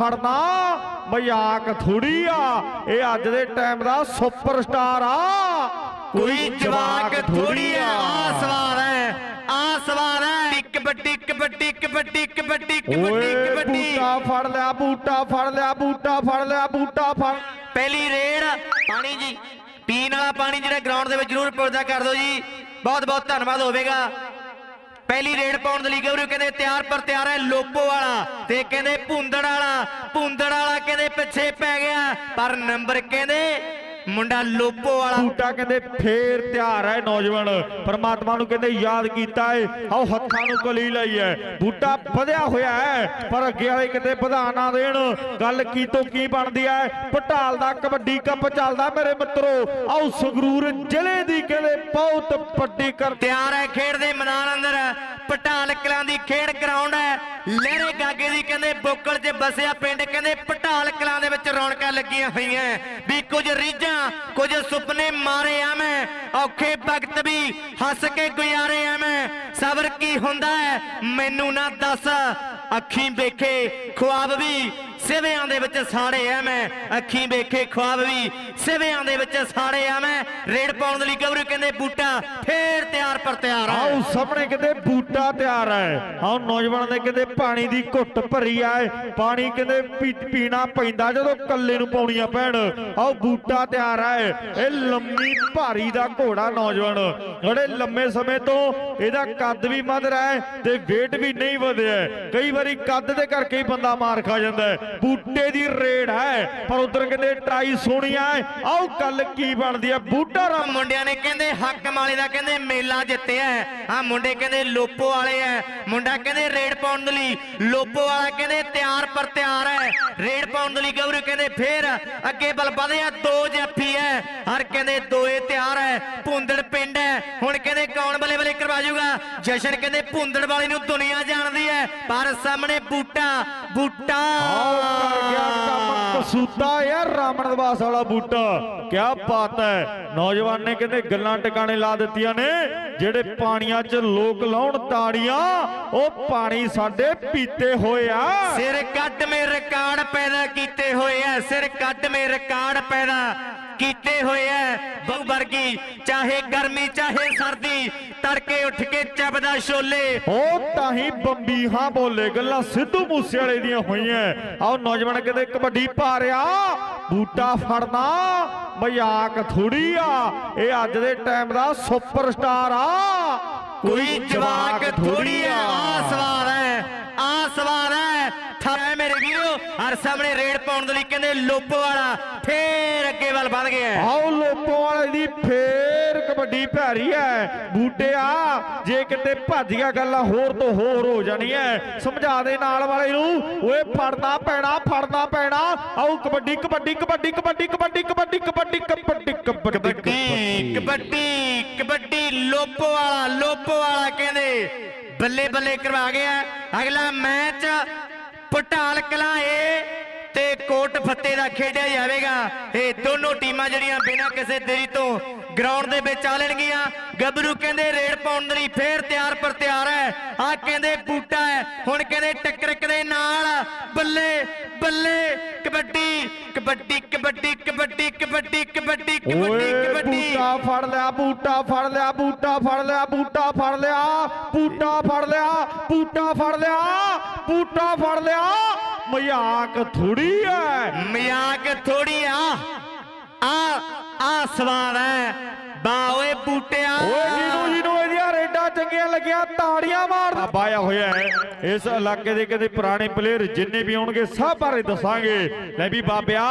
ਫੜਨਾ। ਮਜ਼ਾਕ ਥੋੜੀ ਆ। ਇਹ ਅੱਜ ਦੇ ਟਾਈਮ ਦਾ ਸੁਪਰਸਟਾਰ ਆ। ਕੋਈ ਜਵਾਕ ਥੋੜੀ ਆ। ਆ। ਸਵਾਰ ਹੈ। ਆ ਸਵਾਰ ਹੈ। ਕਬੱਡੀ ਕਬੱਡੀ ਕਬੱਡੀ ਕਬੱਡੀ ਕਬੱਡੀ ਕਬੱਡੀ ਬੂਟਾ ਫੜ ਲਿਆ ਬੂਟਾ ਫੜ ਲਿਆ ਬੂਟਾ ਫੜ ਲਿਆ ਬੂਟਾ ਫੜ ਪਹਿਲੀ ਰੇਡ। ਪਾਣੀ ਜੀ। ਪੀਣ ਵਾਲਾ ਪਾਣੀ ਜਿਹੜਾ ਗਰਾਊਂਡ ਦੇ ਵਿੱਚ ਜ਼ਰੂਰ ਪੁੱਜਦਾ ਕਰ ਦਿਓ ਜੀ। ਬਹੁਤ ਬਹੁਤ ਧੰਨਵਾਦ ਹੋਵੇਗਾ। ਪਹਿਲੀ ਰੇਡ ਪਾਉਣ ਦੇ ਲਈ ਗੌਰਵ ਕਹਿੰਦੇ ਤਿਆਰ ਪਰ ਤਿਆਰ ਹੈ ਲੋਪੋ ਵਾਲਾ ਤੇ ਕਹਿੰਦੇ ਭੁੰਦੜ ਵਾਲਾ ਭੁੰਦੜ ਵਾਲਾ ਕਹਿੰਦੇ ਪਿੱਛੇ ਪੈ ਗਿਆ, ਪਰ ਨੰਬਰ ਕਹਿੰਦੇ ਮੁੰਡਾ ਲੋਪੋ ਵਾਲਾ। ਬੂਟਾ ਕਹਿੰਦੇ ਫੇਰ ਤਿਆਰ ਹੈ ਨੌਜਵਾਨ। ਪਰਮਾਤਮਾ ਨੂੰ ਕਹਿੰਦੇ ਯਾਦ ਕੀਤਾ ਹੈ ਆਓ ਹੱਥਾਂ ਨੂੰ ਕਲੀ ਲਈ ਹੈ ਬੂਟਾ ਵਧਿਆ ਹੋਇਆ ਹੈ ਪਰ ਅੱਗੇ ਵਾਲੇ ਕਿਤੇ ਵਧਾ ਨਾ ਦੇਣ। ਗੱਲ ਕੀ ਤੋਂ ਕੀ ਬਣਦੀ ਹੈ? ਪਟਾਲ ਦਾ ਕਬੱਡੀ ਕੱਪ ਚੱਲਦਾ ਮੇਰੇ ਮਿੱਤਰੋ। ਆਓ ਸੰਗਰੂਰ ਜ਼ਿਲ੍ਹੇ ਦੀ ਕਹਿੰਦੇ ਬਹੁਤ ਵੱਡੀ ਕਰ ਤਿਆਰ ਹੈ ਖੇਡ ਦੇ ਮੈਦਾਨ ਅੰਦਰ। ਪਟਾਲ ਕਲਾਂ ਦੀ ਖੇਡ ਗਰਾਊਂਡ ਹੈ। ਲਹਿਰੇ ਗਾਗੇ ਦੀ ਕਹਿੰਦੇ ਬੋਕਲ 'ਚ ਬਸਿਆ ਪਿੰਡ। ਕਹਿੰਦੇ ਪਟਾਲ ਕਲਾਂ ਦੇ ਵਿੱਚ ਰੌਣਕਾਂ ਲੱਗੀਆਂ ਹੋਈਆਂ। ਵੀ ਕੁਝ ਰੀਝਾਂ ਕੁਝ ਸੁਪਨੇ ਮਾਰੇ ਆ ਮੈਂ। ਔਖੇ ਵਕਤ ਵੀ ਹੱਸ ਕੇ ਗੁਜ਼ਾਰੇ ਆ ਮੈਂ। ਸਬਰ ਕੀ ਹੁੰਦਾ ਹੈ? ਮੈਨੂੰ ਨਾ ਦੱਸ। ਅੱਖੀਂ ਵੇਖੇ ਖੁਆਬ ਵੀ ਸਿਵਿਆਂ ਦੇ ਵਿੱਚ ਸਾੜੇ ਆ ਮੈਂ, ਅੱਖੀਂ ਵੇਖੇ ਖੁਆਬ ਵੀ। ਸਿਵਿਆਂ ਦੇ ਵਿੱਚ ਸਾੜੇ ਆ ਮੈਂ ਰੇਡ ਪਾਉਣ ਦੇ ਲਈ ਗੌਰੂ ਕਹਿੰਦੇ ਬੂਟਾ, ਫੇਰ ਤਿਆਰ ਪਰ ਤਿਆਰ ਆ ਆਓ ਸਾਹਮਣੇ ਕਿਤੇ ਬੂਟਾ ਤਿਆਰ ਹੈ ਆਓ ਨੌਜਵਾਨ ਦੇ ਕਿਤੇ ਪਾਣੀ ਦੀ ਘੁੱਟ ਭਰੀ ਆਏ ਪਾਣੀ ਕਹਿੰਦੇ ਪੀਣਾ ਪੈਂਦਾ ਜਦੋਂ ਕੱਲੇ ਨੂੰ ਪਾਉਣੀਆਂ ਪੈਣ। ਆਓ ਬੂਟਾ ਤਿਆਰ ਹੈ ਇਹ ਲੰਮੀ ਭਾਰੀ ਦਾ ਘੋੜਾ ਨੌਜਵਾਨ। ਜਿਹੜੇ ਲੰਮੇ ਸਮੇਂ ਤੋਂ ਇਹਦਾ ਕੱਦ ਵੀ ਵੱਧ ਰਿਹਾ ਹੈ ਤੇ weight ਵੀ ਨਹੀਂ ਵਧਿਆ ਕਈ ਵਾਰੀ ਕੱਦ ਦੇ ਕਰਕੇ ਹੀ ਬੰਦਾ ਮਾਰ ਖਾ ਜਾਂਦਾ ਹੈ ਬੂਟੇ ਦੀ ਰੇੜ ਹੈ, ਪਰ ਉਧਰ ਕਹਿੰਦੇ ਟਰਾਈ ਸੋਹਣੀ ਹੈ ਆਓ ਗੱਲ ਕੀ ਬਣਦੀ ਹੈ ਬੂਟਾ ਰਾਮ ਮੁੰਡਿਆਂ ਨੇ ਕਹਿੰਦੇ ਹੱਕ ਮਾਲੇ ਦਾ ਕਹਿੰਦੇ ਮੇਲਾ ਜਿੱਤਿਆ ਆ ਮੁੰਡੇ ਕਹਿੰਦੇ ਲੋਪੋ ਵਾਲੇ ਆ ਮੁੰਡਾ ਕਹਿੰਦੇ ਰੇਡ ਪਾਉਣ ਦੇ ਲਈ। ਲੋਪੋ ਵਾਲਾ ਕਹਿੰਦੇ ਤਿਆਰ ਪਰ ਤਿਆਰ ਹੈ ਰੇਡ ਪਾਉਣ ਦੇ ਲਈ ਗੌਰੂ ਕਹਿੰਦੇ ਫੇਰ ਅੱਗੇ ਬਲ ਵਧਿਆ ਦੋ ਜੱਫੀ ਹੈ ਹਰ ਕਹਿੰਦੇ ਦੋਏ ਤਿਆਰ ਹੈ ਭੁੰਦੜ ਪਿੰਡ ਹੈ ਹੁਣ ਕਹਿੰਦੇ ਕੌਣ ਬਲੇ ਬਲੇ ਕਰਵਾ ਜੂਗਾ? ਜਸ਼ਨ ਕਹਿੰਦੇ ਭੁੰਦੜ ਵਾਲੇ ਨੂੰ ਦੁਨੀਆ ਜਾਣਦੀ ਹੈ ਪਰ ਸਾਹਮਣੇ ਬੂਟਾ ਬੂਟਾ। ਕੰਮ ਯਾਰ ਰਾਮਣ ਦਵਾਸ ਵਾਲਾ ਬੂਟਾ। ਕਿਆ ਬਾਤ ਹੈ। ਨੌਜਵਾਨ ਨੇ ਕਹਿੰਦੇ ਗੱਲਾਂ ਟਿਕਾਣੇ ਲਾ ਦਿੱਤੀਆਂ ਨੇ, ਜਿਹੜੇ ਪਾਣੀਆਂ 'ਚ ਲੋਕ ਲਾਉਣ ਤਾੜੀਆਂ, ਉਹ ਪਾਣੀ ਸਾਡੇ ਪੀਤੇ ਹੋਏ ਆ। ਸਿਰ ਕੱਢ ਮੇ ਰਿਕਾਰਡ ਪੈਦਾ ਕੀਤੇ ਹੋਏ ਆ, ਸਿਰ ਕੱਢ ਮੇ ਰਿਕਾਰਡ ਪੈਦਾ। ਕੀਤੇ ਹੋਏ ਐ ਬਹੁ ਵਰਗੀ ਚਾਹੇ ਗਰਮੀ ਚਾਹੇ ਸਰਦੀ ਤੜਕੇ ਉੱਠ ਕੇ ਚੱਬਦਾ ਛੋਲੇ। ਉਹ ਤਾਂ ਹੀ ਬੰਬੀਹਾਂ ਬੋਲੇ ਗੱਲਾਂ ਸਿੱਧੂ ਮੂਸੇ ਵਾਲੇ ਦੀਆਂ ਹੋਈਆਂ। ਆਓ ਨੌਜਵਾਨ ਕਹਿੰਦੇ ਕਬੱਡੀ ਪਾ ਰਿਆ ਬੂਟਾ ਫੜਨਾ ਮਜ਼ਾਕ ਥੋੜੀ ਆ। ਇਹ ਅੱਜ ਦੇ ਟਾਈਮ ਦਾ ਸੁਪਰਸਟਾਰ ਆ। ਕੋਈ ਜਵਾਕ ਥੋੜੀ ਆ। ਆ ਮੇਰੇ ਵੀਰੋ ਹਰ ਸਾਹਮਣੇ ਰੇਡ ਪਾਉਣ ਦੇ ਲਈ ਕਹਿੰਦੇ ਲੋਪੋ ਵਾਲਾ ਫੇਰ ਅੱਗੇ ਵੱਲ ਵਧ ਗਿਆ ਹੈ। ਆਓ ਲੋਪੋ ਵਾਲੇ ਦੀ ਫੇਰ ਕਬੱਡੀ ਭੈਰੀ ਐ ਬੂਟਿਆ ਜੇ ਕਿਤੇ ਭੱਜ ਗਿਆ ਗੱਲ ਹੋਰ ਤੋਂ ਹੋਰ ਹੋ ਜਾਣੀ ਐ ਸਮਝਾ ਦੇ ਨਾਲ ਵਾਲੇ ਨੂੰ ਓਏ ਫੜਨਾ ਪੈਣਾ ਫੜਨਾ ਪੈਣਾ ਆਓ ਕਬੱਡੀ ਕਬੱਡੀ ਕਬੱਡੀ ਕਬੱਡੀ ਕਬੱਡੀ ਕਬੱਡੀ ਕਬੱਡੀ ਕਬੱਡੀ ਕਬੱਡੀ ਕਬੱਡੀ ਕਬੱਡੀ ਲੋਪੋ ਵਾਲਾ ਲੋਪੋ ਵਾਲਾ ਕਹਿੰਦੇ ਬੱਲੇ ਬੱਲੇ ਕਰਵਾ ਗਿਆ ਅਗਲਾ ਮੈਚ ਪਟਾਲ ਕਲਾਂ ਏ ਤੇ ਕੋਟ ਫੱਤੇ ਦਾ ਖੇਡਿਆ ਜਾਵੇਗਾ। ਇਹ ਦੋਨੋਂ ਟੀਮਾਂ ਜਿਹੜੀਆਂ ਬਿਨਾਂ ਕਿਸੇ ਦੇਰੀ ਤੋਂ ਗਰਾਊਂਡ ਦੇ ਵਿੱਚ ਆ ਲੈਣਗੀਆਂ। ਗੱਭਰੂ ਕਹਿੰਦੇ ਰੇਡ ਪਾਉਣ ਦੇ ਲਈ ਫੇਰ ਤਿਆਰ ਪਰ ਤਿਆਰ ਹੈ। ਆ ਕਹਿੰਦੇ ਬੂਟਾ ਹੈ। ਹੁਣ ਕਹਿੰਦੇ ਟੱਕਰਕ ਦੇ ਨਾਲ। ਬੱਲੇ ਬੱਲੇ ਕਬੱਡੀ ਕਬੱਡੀ ਕਬੱਡੀ ਕਬੱਡੀ ਕਬੱਡੀ ਕਬੱਡੀ ਕਬੱਡੀ ਕਬੱਡੀ। ਬੂਟਾ ਫੜ ਲਿਆ ਬੂਟਾ ਫੜ ਲਿਆ ਬੂਟਾ ਫੜ ਲਿਆ ਬੂਟਾ ਫੜ ਲਿਆ ਬੂਟਾ ਫੜ ਲਿਆ ਬੂਟਾ ਫੜ ਲਿਆ। ਬੂਟਾ ਫੜ ਲਿਆ। ਮਜ਼ਾਕ ਥੋੜੀ ਐ। ਮਜ਼ਾਕ ਥੋੜੀ ਆ। ਆ ਆ ਸਵਾਲ ਹੈ ਬਾ ਓਏ ਬੂਟਿਆ। ਓਏ ਜਿਹਨੂੰ ਜਿਹਨੂੰ ਇਹਦੀਆਂ ਰੇਡਾਂ ਚੰਗੀਆਂ ਲੱਗੀਆਂ ਤਾੜੀਆਂ ਮਾਰਦਾ ਬਾਇਆ ਹੋਇਆ ਹੈ ਇਸ ਇਲਾਕੇ ਦੇ ਕਹਿੰਦੇ ਪੁਰਾਣੇ ਪਲੇਅਰ ਜਿੰਨੇ ਵੀ ਆਉਣਗੇ ਸਭ ਬਾਰੇ ਦੱਸਾਂਗੇ। ਲੈ ਵੀ ਬਾਬਿਆ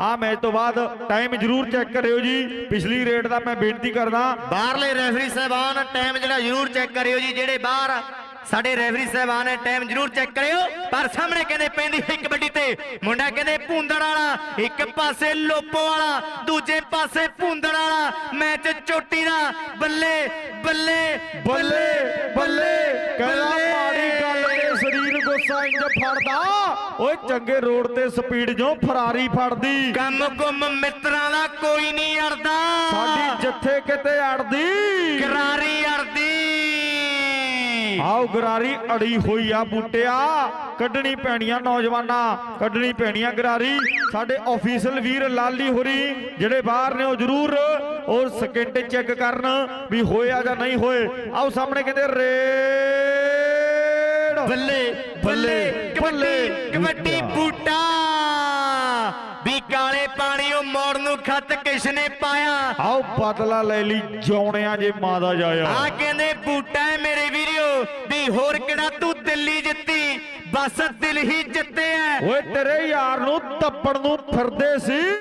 ਆ ਮੈਚ ਤੋਂ ਬਾਅਦ ਟਾਈਮ ਜ਼ਰੂਰ ਚੈੱਕ ਕਰਿਓ ਜੀ। ਪਿਛਲੀ ਰੇਡ ਦਾ ਮੈਂ ਬੇਨਤੀ ਕਰਦਾ। ਬਾਹਰਲੇ ਰੈਫਰੀ ਸਾਹਿਬਾਨ ਟਾਈਮ ਜਿਹੜਾ ਜ਼ਰੂਰ ਚੈੱਕ ਕਰਿਓ ਜੀ ਜਿਹੜੇ ਬਾਹਰ ਸਾਡੇ ਰੈਫਰੀ ਸਾਹਿਬਾਨ ਨੇ ਟਾਈਮ ਜ਼ਰੂਰ ਚੈੱਕ ਕਰਿਓ ਪਰ ਸਾਹਮਣੇ ਕਹਿੰਦੇ ਪੈਂਦੀ ਹੈ ਕਬੱਡੀ ਤੇ ਮੁੰਡਾ ਕਹਿੰਦੇ ਭੁੰਦੜ ਵਾਲਾ ਇੱਕ ਪਾਸੇ ਲੋਪੋ ਵਾਲਾ ਦੂਜੇ ਪਾਸੇ ਭੁੰਦੜ ਵਾਲਾ ਮੈਚ ਚੋਟੀ ਦਾ ਬੱਲੇ ਬੱਲੇ ਬੱਲੇ ਬੱਲੇ ਕਹਿੰਦਾ ਮਾੜੀ ਗੱਲ ਤੇ ਸਰੀਰ ਗੁੱਸਾ ਇੰਜ ਫੜਦਾ। ਓਏ ਚੰਗੇ ਰੋਡ ਤੇ ਸਪੀਡ ਜੋ ਫਰਾਰੀ ਫੜਦੀ। ਕੰਮ ਗੁੰਮ ਮਿੱਤਰਾਂ ਦਾ ਕੋਈ ਨਹੀਂ ਅੜਦਾ। ਸਾਡੀ ਜਿੱਥੇ ਕਿਤੇ ਅੜਦੀ। ਕਰਾਰੀ ਆਓ ਗਰਾਰੀ ਅੜੀ ਹੋਈ ਆ ਬੂਟਿਆ। ਕੱਢਣੀ ਪੈਣੀਆਂ ਨੌਜਵਾਨਾਂ ਕੱਢਣੀ ਪੈਣੀਆਂ ਗਰਾਰੀ। ਸਾਡੇ ਆਫੀਸ਼ਲ ਵੀਰ ਲਾਲੀ ਹੋਰੀ ਜਿਹੜੇ ਬਾਹਰ ਨੇ ਉਹ ਜ਼ਰੂਰ ਉਹ ਸਕਿੰਟ ਚੈੱਕ ਕਰਨ ਵੀ ਹੋਇਆ ਜਾਂ ਨਹੀਂ ਹੋਏ। ਆਓ ਸਾਹਮਣੇ ਕਹਿੰਦੇ ਰੇਡ। ਬੱਲੇ ਬੱਲੇ। ਕਬੱਡੀ ਕਬੱਡੀ ਬੂਟਾ। ਵੀ ਕਾਲੇ ਪਾਣੀ ਖੱਤ ਕਿਸ ਨੇ ਪਾਇਆ? ਆਓ ਬਦਲਾ ਲੈ ਲਈ ਜੌਣਿਆ ਜੇ ਮਾਂ ਦਾ ਜਾਇਆ। ਆ ਕਹਿੰਦੇ ਬੂਟਾ ਹੈ ਮੇਰੇ ਵੀਰਿਓ ਵੀ ਹੋਰ ਕਿਹੜਾ ਤੂੰ ਦਿੱਲੀ ਜਿੱਤੀ? ਬਸ ਦਿਲ ਹੀ ਜਿੱਤੇ ਐ। ਓਏ ਤੇਰੇ ਯਾਰ ਨੂੰ ਤੱਪੜ ਨੂੰ ਫਿਰਦੇ ਸੀ।